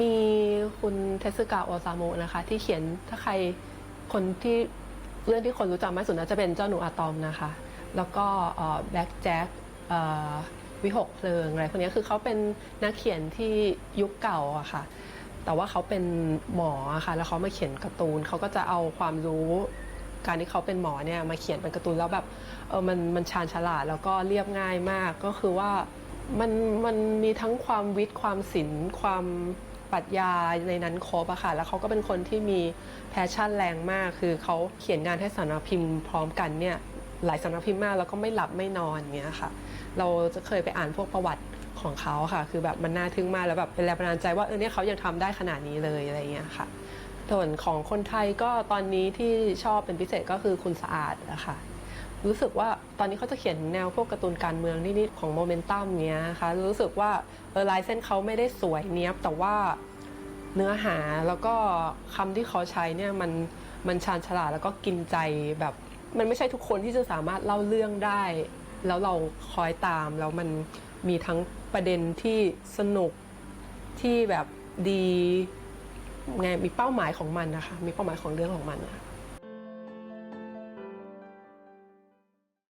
มีคุณเทสึกะโอซามุนะคะ ที่เขียนถ้าใครคนที่เรื่องที่คนรู้จักมากสุดน่าจะเป็นเจ้าหนูอะตอมนะคะ แล้วก็แบ็กแจ็ควิหกเพลิงอะไรพวกนี้คือเขาเป็นนักเขียนที่ยุคเก่าอะค่ะ แต่ว่าเขาเป็นหมออะค่ะ แล้วเขามาเขียนการ์ตูนเขาก็จะเอาความรู้การที่เขาเป็นหมอเนี่ยมาเขียนเป็นการ์ตูนแล้วแบบเออมันมันชาญฉลาดแล้วก็เรียบง่ายมากก็คือว่ามันมันมีทั้งความวิทย์ความศิลป์ความ ปรัชญาในนั้นครบอะค่ะ แล้วเขาก็เป็นคนที่มีแพชชั่นแรงมาก คือเขาเขียนงานให้สำนักพิมพ์พร้อมกันเนี่ยหลายสำนักพิมพ์มากแล้วก็ไม่หลับไม่นอนอย่างเงี้ยค่ะ เราจะเคยไปอ่านพวกประวัติของเขาค่ะ คือแบบมันน่าทึ่งมากแล้วแบบเป็นแรงบันดาลใจว่าเออเนี่ยเขายังทำได้ขนาดนี้เลยอะไรเงี้ยค่ะ ส่วนของคนไทยก็ตอนนี้ที่ชอบเป็นพิเศษก็คือคุณสะอาดอะค่ะรู้สึกว่าตอนนี้เขาจะเขียนแนวพวกการ์ตูนการเมืองนิดๆของโมเมนตัมเนี้ยนะคะรู้สึกว่าเออลายเส้นเขาไม่ได้สวยเนี้ยบแต่ว่า เนื้อหาแล้วก็คำที่เขาใช้เนี่ยมันมันชาญฉลาดแล้วก็กินใจแบบ มันไม่ใช่ทุกคนที่จะสามารถเล่าเรื่องได้ แล้วเราคอยตามแล้วมันมีทั้งประเด็นที่สนุกที่แบบดีไงมีเป้าหมายของมันนะคะ มีเป้าหมายของเรื่องของมันนะ